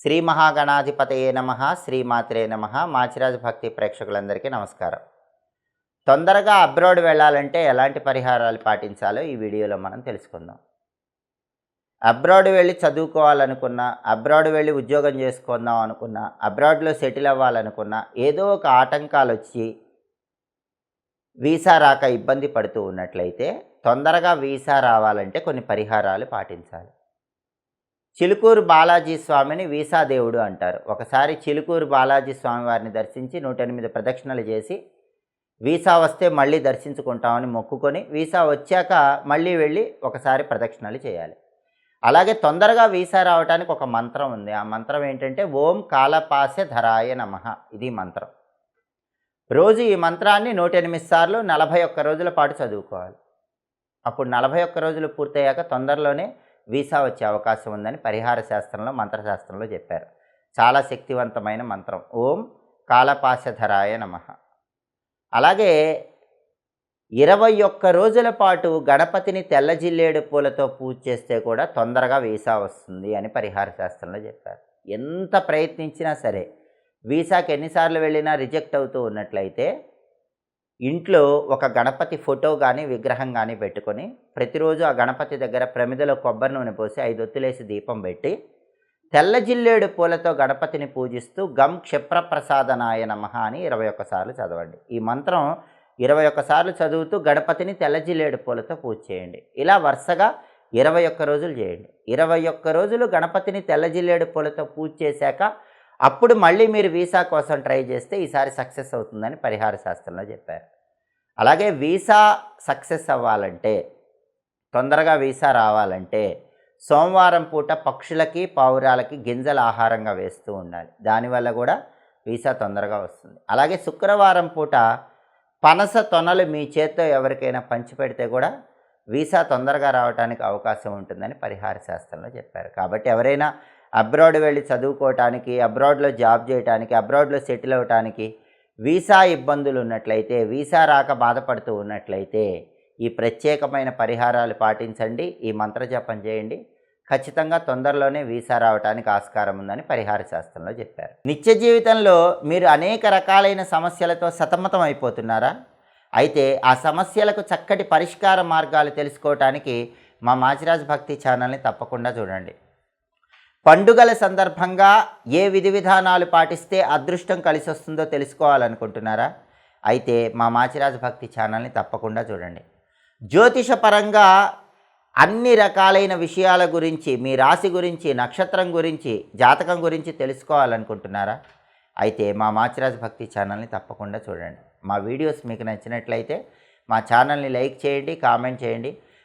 శ్రీ మహాగణాధిపతయే నమ శ్రీమాత్రే నమ. మాచిరాజు భక్తి ప్రేక్షకులందరికీ నమస్కారం. తొందరగా అబ్రాడ్ వెళ్ళాలంటే ఎలాంటి పరిహారాలు పాటించాలో ఈ వీడియోలో మనం తెలుసుకుందాం. అబ్రాడ్ వెళ్ళి చదువుకోవాలనుకున్నా అబ్రాడ్ వెళ్ళి ఉద్యోగం చేసుకుందాం అనుకున్నా అబ్రాడ్లో సెటిల్ అవ్వాలనుకున్నా ఏదో ఒక ఆటంకాలు వచ్చి వీసా రాక ఇబ్బంది పడుతూ ఉన్నట్లయితే తొందరగా వీసా రావాలంటే కొన్ని పరిహారాలు పాటించాలి. చిలుకూరు బాలాజీ స్వామిని వీసా దేవుడు అంటారు. ఒకసారి చిలుకూరు బాలాజీ స్వామి వారిని దర్శించి నూట ఎనిమిది ప్రదక్షిణలు చేసి వీసా వస్తే మళ్ళీ దర్శించుకుంటామని మొక్కుకొని వీసా వచ్చాక మళ్ళీ వెళ్ళి ఒకసారి ప్రదక్షిణలు చేయాలి. అలాగే తొందరగా వీసా రావడానికి ఒక మంత్రం ఉంది. ఆ మంత్రం ఏంటంటే ఓం కాలపాసె ధరాయ నమ. ఇది మంత్రం. రోజు ఈ మంత్రాన్ని నూట ఎనిమిది సార్లు నలభై ఒక్క రోజుల పాటు చదువుకోవాలి. అప్పుడు నలభై ఒక్క రోజులు పూర్తయ్యాక తొందరలోనే వీసా వచ్చే అవకాశం ఉందని పరిహార శాస్త్రంలో మంత్రశాస్త్రంలో చెప్పారు. చాలా శక్తివంతమైన మంత్రం. ఓం కాలపాశధరాయ నమ. అలాగే ఇరవై ఒక్క రోజుల పాటు గణపతిని తెల్లజిల్లేడు పూలతో పూజ చేస్తే కూడా తొందరగా వీసా వస్తుంది అని పరిహార శాస్త్రంలో చెప్పారు. ఎంత ప్రయత్నించినా సరే వీసాకి ఎన్నిసార్లు వెళ్ళినా రిజెక్ట్ అవుతూ ఉన్నట్లయితే ఇంట్లో ఒక గణపతి ఫోటో కానీ విగ్రహం కానీ పెట్టుకొని ప్రతిరోజు ఆ గణపతి దగ్గర ప్రమిదలో కొబ్బరి నూనె పోసి ఐదు ఒత్తులేసి దీపం పెట్టి తెల్ల జిల్లేడు పూలతో గణపతిని పూజిస్తూ గం క్షిప్రప్రసాదనాయ నమ అని ఇరవై ఒక్కసార్లు చదవండి. ఈ మంత్రం ఇరవై ఒక్కసార్లు చదువుతూ గణపతిని తెల్ల జిల్లేడు పూలతో పూజ చేయండి. ఇలా వరుసగా ఇరవై ఒక్క రోజులు చేయండి. ఇరవై ఒక్క రోజులు గణపతిని తెల్ల జిల్లేడు పూలతో పూజ చేశాక అప్పుడు మళ్ళీ మీరు వీసా కోసం ట్రై చేస్తే ఈసారి సక్సెస్ అవుతుందని పరిహార శాస్త్రంలో చెప్పారు. అలాగే వీసా సక్సెస్ అవ్వాలంటే తొందరగా వీసా రావాలంటే సోమవారం పూట పక్షులకి పావురాలకి గింజల ఆహారంగా వేస్తూ ఉండాలి. దానివల్ల కూడా వీసా తొందరగా వస్తుంది. అలాగే శుక్రవారం పూట పనస తొనలు మీ చేత్తో ఎవరికైనా పంచిపెడితే కూడా వీసా తొందరగా రావడానికి అవకాశం ఉంటుందని పరిహార శాస్త్రంలో చెప్పారు. కాబట్టి ఎవరైనా అబ్రాడ్ వెళ్ళి చదువుకోవటానికి అబ్రాడ్లో జాబ్ చేయటానికి అబ్రాడ్లో సెటిల్ అవ్వటానికి వీసా ఇబ్బందులు ఉన్నట్లయితే వీసా రాక బాధపడుతూ ఉన్నట్లయితే ఈ ప్రత్యేకమైన పరిహారాలు పాటించండి ఈ మంత్రజపం చేయండి. ఖచ్చితంగా తొందరలోనే వీసా రావడానికి ఆస్కారం ఉందని పరిహార శాస్త్రంలో చెప్పారు. నిత్య జీవితంలో మీరు అనేక రకాలైన సమస్యలతో సతమతం అయిపోతున్నారా? అయితే ఆ సమస్యలకు చక్కటి పరిష్కార మార్గాలు తెలుసుకోవటానికి మా మాచిరాజ్ భక్తి ఛానల్ని తప్పకుండా చూడండి. పండుగల సందర్భంగా ఏ విధి విధానాలు పాటిస్తే అదృష్టం కలిసి వస్తుందో తెలుసుకోవాలనుకుంటున్నారా? అయితే మా మాచిరాజ భక్తి ఛానల్ని తప్పకుండా చూడండి. జ్యోతిషపరంగా అన్ని రకాలైన విషయాల గురించి మీ రాశి గురించి నక్షత్రం గురించి జాతకం గురించి తెలుసుకోవాలనుకుంటున్నారా? అయితే మా మాచిరాజ్ భక్తి ఛానల్ని తప్పకుండా చూడండి. మా వీడియోస్ మీకు నచ్చినట్లయితే మా ఛానల్ని లైక్ చేయండి కామెంట్ చేయండి.